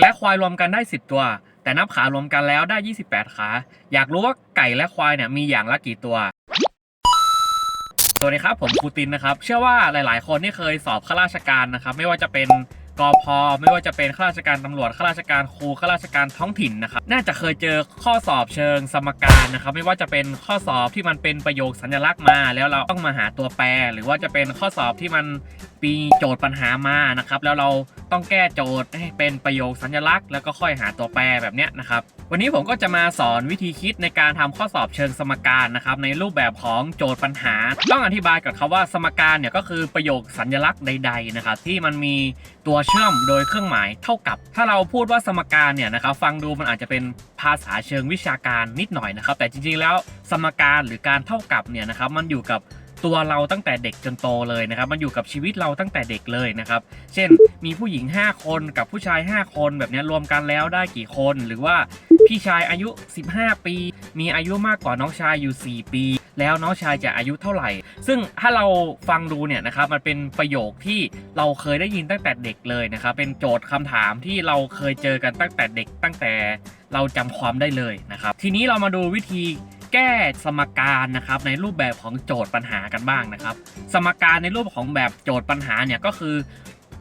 และควายรวมกันได้ 10 ตัว แต่นับขารวมกันแล้วได้ 28 ขา อยากรู้ว่าไก่และควายเนี่ยมีอย่างละกี่ตัว สวัสดีครับ ผมครูตินนะครับ เชื่อว่าหลาย ๆ คนที่เคยสอบข้าราชการนะครับ ไม่ว่าจะเป็นกอพไม่ว่าจะเป็นข้าราชการตำรวจข้าราชการครูข้าราชการท้องถิ่นนะครับน่าจะเคยเจอข้อสอบเชิงสมการนะครับ ไม่ว่าจะเป็นข้อสอบที่มันเป็นประโยคสัญลักษณ์มา แล้วเราต้องมาหาตัวแปร หรือว่าจะเป็นข้อสอบที่มันมีโจทย์ปัญหามานะครับแล้วเราต้องแก้โจทย์ให้เป็นประโยคสัญลักษณ์ แล้วก็ค่อยหาตัวแปรแบบเนี้ยนะครับวันนี้ผมก็จะมาสอนวิธีคิดในการทำข้อสอบเชิงสมการนะครับในรูปแบบของโจทย์ปัญหา ต้องอธิบายก่อนครับว่าสมการเนี่ยก็คือประโยคสัญลักษณ์ใดๆนะครับที่มันมีตัวเชื่อมโดยเครื่องหมายเท่ากับ ถ้าเราพูดว่าสมการเนี่ยนะครับฟังดูมันอาจจะเป็นภาษาเชิงวิชาการนิดหน่อยนะครับแต่จริงๆแล้วสมการหรือการเท่ากับเนี่ยนะครับมันอยู่กับ ตัวเราตั้งแต่เด็กจนโตเลยนะครับ มันอยู่กับชีวิตเราตั้งแต่เด็กเลยนะครับ เช่น มีผู้หญิง 5 คนกับผู้ชาย 5 คนแบบนี้รวมกันแล้วได้กี่คน หรือว่าพี่ชายอายุ 15 ปี มีอายุมากกว่าน้องชายอยู่ 4 ปี แล้วน้องชายจะอายุเท่าไหร่ ซึ่งถ้าเราฟังดูเนี่ยนะครับ มันเป็นประโยคที่เราเคยได้ยินตั้งแต่เด็กเลยนะครับ เป็นโจทย์คำถามที่เราเคยเจอกันตั้งแต่เด็กตั้งแต่เราจำความได้เลยนะครับ ทีนี้เรามาดูวิธี แก้สมการนะครับในรูปแบบของโจทย์ปัญหากันบ้างนะครับ สมการในรูปของแบบโจทย์ปัญหาเนี่ยก็คือ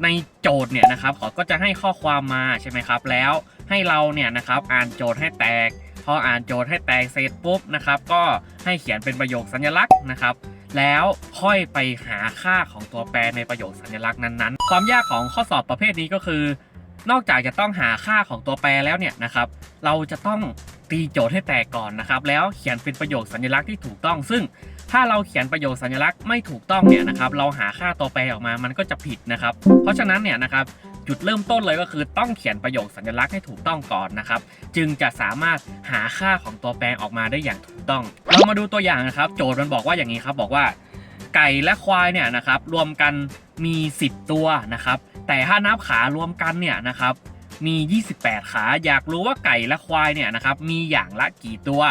ในโจทย์เนี่ยนะครับเขาก็จะให้ข้อความมาใช่ไหมครับ แล้วให้เราเนี่ยนะครับอ่านโจทย์ให้แตก พออ่านโจทย์ให้แตกเสร็จปุ๊บนะครับก็ให้เขียนเป็นประโยคสัญลักษณ์นะครับ แล้วค่อยไปหาค่าของตัวแปรในประโยคสัญลักษณ์นั้นๆ ความยากของข้อสอบประเภทนี้ก็คือ นอกจากจะต้องหาค่าของตัวแปรแล้วเนี่ยนะครับ เราจะต้อง ตีโจทย์ให้แตกก่อนนะครับ แล้วเขียนเป็นประโยคสัญลักษณ์ที่ถูกต้อง ซึ่งถ้าเราเขียนประโยคสัญลักษณ์ไม่ถูกต้องเนี่ยนะครับ เราหาค่าตัวแปรออกมามันก็จะผิดนะครับ เพราะฉะนั้นเนี่ยนะครับจุดเริ่มต้นเลยก็คือต้องเขียนประโยคสัญลักษณ์ให้ถูกต้องก่อนนะครับ จึงจะสามารถหาค่าของตัวแปรออกมาได้อย่างถูกต้อง เรามาดูตัวอย่างนะครับ โจทย์มันบอกว่าอย่างนี้ครับ บอกว่า ไก่และควายเนี่ยนะครับ รวมกันมี 10 ตัวนะครับ แต่ถ้านับขารวมกันเนี่ยนะครับ มี 28 ขา อยากรู้ว่าไก่และควายเนี่ยนะครับมีอย่างละกี่ตัว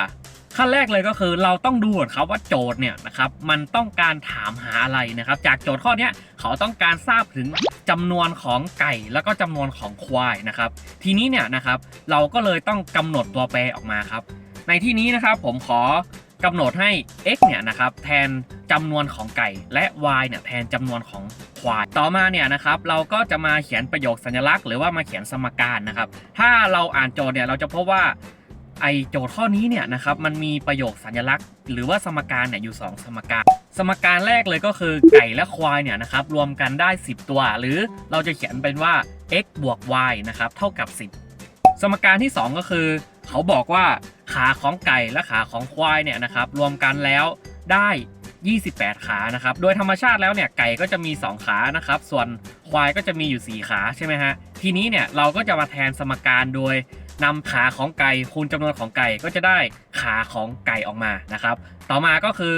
ขั้นแรกเลยก็คือเราต้องดูก่อนครับว่าโจทย์เนี่ยนะครับมันต้องการถามหาอะไรนะครับ จากโจทย์ข้อนี้เขาต้องการทราบถึงจำนวนของไก่แล้วก็จำนวนของควายนะครับ ทีนี้เนี่ยนะครับเราก็เลยต้องกำหนดตัวแปรออกมาครับ ในที่นี้นะครับผมขอกำหนดให้ x เนี่ยนะครับแทน จำนวนของไก่ และ y เนี่ยแทนจำนวนของควาย ต่อมาเนี่ยนะครับเราก็จะมาเขียนประโยคสัญลักษณ์ หรือว่ามาเขียนสมการนะครับ ถ้าเราอ่านโจทย์เนี่ยเราจะพบว่าไอโจทย์ข้อนี้เนี่ยนะครับมันมีประโยคสัญลักษณ์ หรือว่าสมการเนี่ยอยู่ 2 สมการ สมการแรกเลยก็คือไก่และควายเนี่ยนะครับรวมกันได้ 10 ตัว หรือเราจะเขียนเป็นว่า x บวก y นะครับเท่ากับ 10 สมการที่ 2 ก็คือ เขาบอกว่าขาของไก่และขาของควายเนี่ยนะครับรวมกันแล้วได้ 28 ขานะครับ โดยธรรมชาติแล้วเนี่ยไก่ก็จะมี 2 ขานะครับ ส่วนควายก็จะมีอยู่ 4 ขาใช่ไหมฮะ ทีนี้เนี่ยเราก็จะมาแทนสมการโดยนำขาของไก่คูณจำนวนของไก่ก็จะได้ขาของไก่ออกมานะครับ ต่อมาก็คือ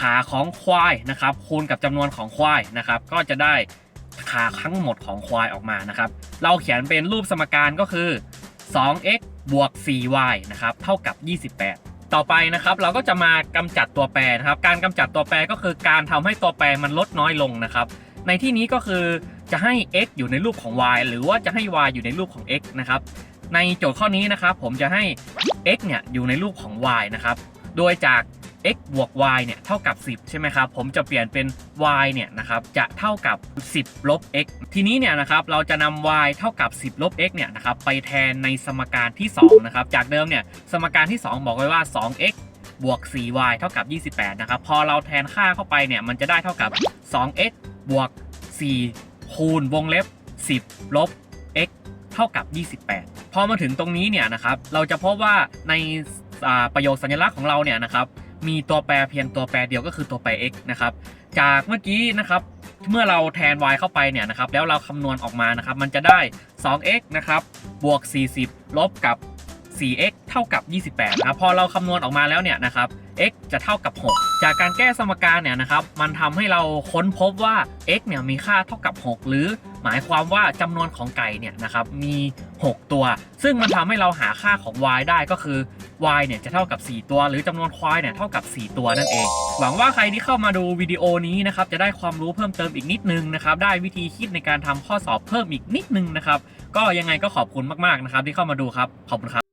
ขาของควายนะครับ คูณกับจำนวนของควายนะครับ ก็จะได้ขาทั้งหมดของควายออกมานะครับ เราเขียนเป็นรูปสมการก็คือ 2x บวก 4y นะครับ เท่ากับ 28 ต่อไปนะครับเราก็จะมากำจัดตัวแปรนะครับ การกำจัดตัวแปรก็คือการทำให้ตัวแปรมันลดน้อยลงนะครับ ในที่นี้ก็คือจะให้ x อยู่ในรูปของ y หรือว่าจะให้ y อยู่ในรูปของ x นะครับในโจทย์ข้อนี้นะครับผมจะให้ x เนี่ยอยู่ในรูปของ y นะครับโดยจาก x บวก y เนี่ยเท่ากับ 10 ใช่ไหมครับ ผมจะเปลี่ยนเป็น y เนี่ยนะครับจะเท่ากับ 10 ลบ x ทีนี้เนี่ยนะครับเราจะนำ y เท่ากับ 10 ลบ x เนี่ยนะครับไปแทนในสมการที่ 2 นะครับ จากเดิมเนี่ยสมการที่ 2 บอกไว้ว่า 2x บวก 4y เท่ากับ 28 นะครับ พอเราแทนค่าเข้าไปเนี่ยมันจะได้เท่ากับ 2x บวก 4 คูณวงเล็บ 10 ลบ x เท่ากับ 28 พอมาถึงตรงนี้เนี่ยนะครับเราจะพบว่าในประโยคสัญลักษณ์ของเราเนี่ยนะครับ มีตัวแปรเพียงตัวแปรเดียวก็คือตัวแปร x นะครับ จากเมื่อกี้นะครับ เมื่อเราแทน y เข้าไปเนี่ยนะครับ แล้วเราคำนวณออกมานะครับ มันจะได้ 2x นะครับ บวก 40 ลบกับ 4x เท่ากับ 28นะพอเราคำนวณออกมาแล้วเนี่ยนะครับ x จะเท่ากับ 6 จากการแก้สมการเนี่ยนะครับ มันทำให้เราค้นพบว่า x เนี่ยมีค่าเท่ากับ 6 หรือหมายความว่าจำนวนของไก่เนี่ยนะครับมี 6 ตัว ซึ่งมันทำให้เราหาค่าของ y ได้ก็คือ y เนี่ยจะเท่ากับ 4 ตัว หรือจำนวนควายเนี่ยเท่ากับ 4 ตัวนั่นเอง หวังว่าใครที่เข้ามาดูวิดีโอนี้นะครับจะได้ความรู้เพิ่มเติมอีกนิดนึงนะครับได้วิธีคิดในการทำข้อสอบเพิ่มอีกนิดนึงนะครับก็ยังไงก็ขอบคุณมากๆนะครับที่เข้ามาดูครับขอบคุณครับ